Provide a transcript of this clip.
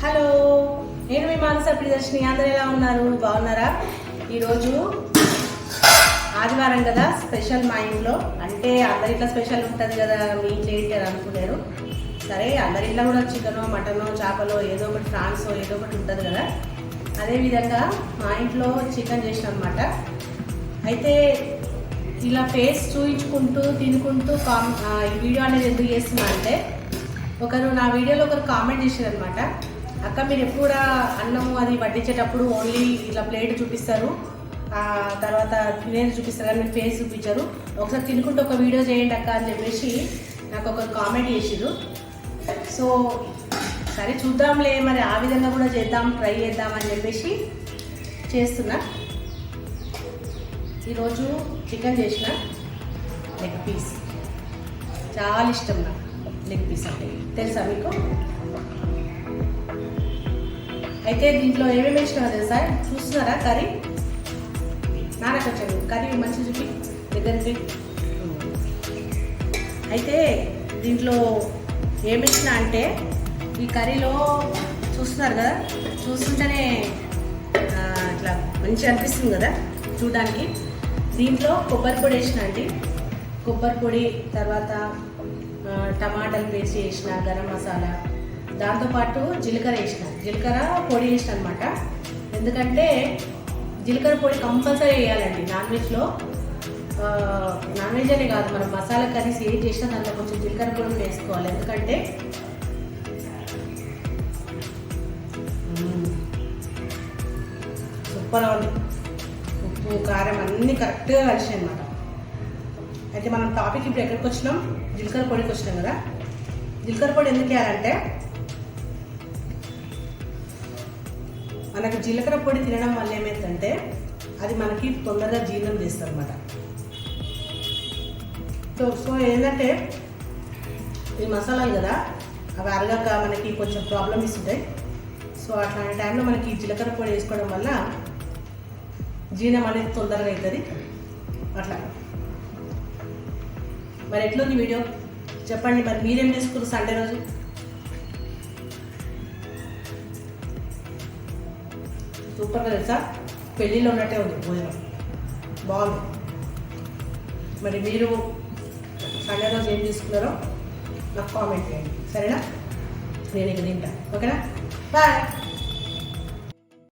Hello నేను మీ మానస ప్రియదర్శిని అందరూ ఎలా ఉన్నారు? బాగున్నారా? ఈరోజు ఆదివారం కదా స్పెషల్ మా ఇంట్లో. అంటే అందరిట్లా స్పెషల్ ఉంటుంది కదా మీ ఇంట్లో ఏంటి అని అనుకున్నారు. సరే అందరి కూడా చికెనో మటనో చేపలో ఏదో ఒకటి ఫ్రాన్స్ ఏదో ఒకటి ఉంటుంది కదా. అదేవిధంగా మా ఇంట్లో చికెన్ చేసిన అనమాట అయితే ఇలా ఫేస్ చూయించుకుంటూ తినుకుంటూ కామ్ ఈ వీడియో అనేది ఎందుకు చేస్తున్నా అంటే ఒకరు నా వీడియోలో ఒకరు కామెంట్ చేశారు అనమాట అక్క మీరు ఎప్పుడు కూడా అన్నము అది వడ్డించేటప్పుడు ఓన్లీ ఇట్లా ప్లేట్ చూపిస్తారు. తర్వాత నేను చూపిస్తారు కానీ మీరు ఫేస్ చూపించారు. ఒకసారి తినుకుంటూ ఒక వీడియో చేయండి అక్క అని చెప్పేసి నాకు ఒకరు కామెంట్ చేసిరు సో సరే చూద్దాంలే మరి ఆ విధంగా కూడా చేద్దాం ట్రై చేద్దాం అని చెప్పేసి చేస్తున్నా. ఈరోజు చికెన్ చేసిన లెగ్ పీస్ చాలా ఇష్టం నాకు. లెగ్ పీస్ అంటే తెలుసా మీకు? అయితే దీంట్లో ఏమేమి వేసినా తెలుసా? చూస్తున్నారా? కర్రీ? నాన్నకు కర్రీ మంచి చూపి. దగ్గరికి అయితే దీంట్లో ఏమేసిన అంటే ఈ కర్రీలో చూస్తున్నారు కదా? చూస్తుంటేనే ఇట్లా మంచిగా అనిపిస్తుంది కదా చూడడానికి. దీంట్లో కొబ్బరి పొడి వేసిన అండి. కొబ్బరి పొడి తర్వాత టమాటాలు పేస్ట్ వేసిన గరం మసాలా దాంతోపాటు జీలకర్ర వేసిన జీలకర్ర పొడి వేసిన అనమాట ఎందుకంటే జీలకర్ర పొడి కంపల్సరీ వేయాలండి. నాన్ వెజ్లో నాన్ వెజ్ అనే కాదు మనం మసాలా కర్రీస్ ఏం చేసినా దాంట్లో కొంచెం జీలకర్ర పొడి వేసుకోవాలి. ఎందుకంటే మ్మ్. సూపర్ ఉంది. ఉప్పు కారం అన్నీ కరెక్ట్గా కలిసాయి అనమాట అయితే మనం టాపిక్ ఇప్పుడు ఎక్కడికి వచ్చినాం? జీలకర్ర పొడికి వచ్చినాం కదా. జీలకర్ర పొడి ఎందుకు వేయాలంటే మనకు జీలకర్ర పొడి తినడం వల్ల ఏమైందంటే అది మనకి తొందరగా జీర్ణం చేస్తుంది అనమాట సో సో ఏంటంటే ఈ మసాలాలు కదా అవి అరగక మనకి కొంచెం ప్రాబ్లమ్ ఇస్తుంటాయి. సో అట్లాంటి టైంలో మనకి జీలకర్ర పొడి వేసుకోవడం వల్ల జీర్ణం అనేది తొందరగా అవుతుంది. అట్లా. మరి ఎట్లుంది వీడియో? చెప్పండి మరి మీరేం చేసుకున్నారు సండే రోజు? సూపర్గా తెలుసా? పెళ్ళిలో ఉన్నట్టే ఉంది భోజనం. బాగుంది. మరి మీరు సండే రోజు ఏం చేసుకున్నారో నాకు కామెంట్ చేయండి. సరేనా? నేను ఇక తింటాను ఓకేనా? బాయ్.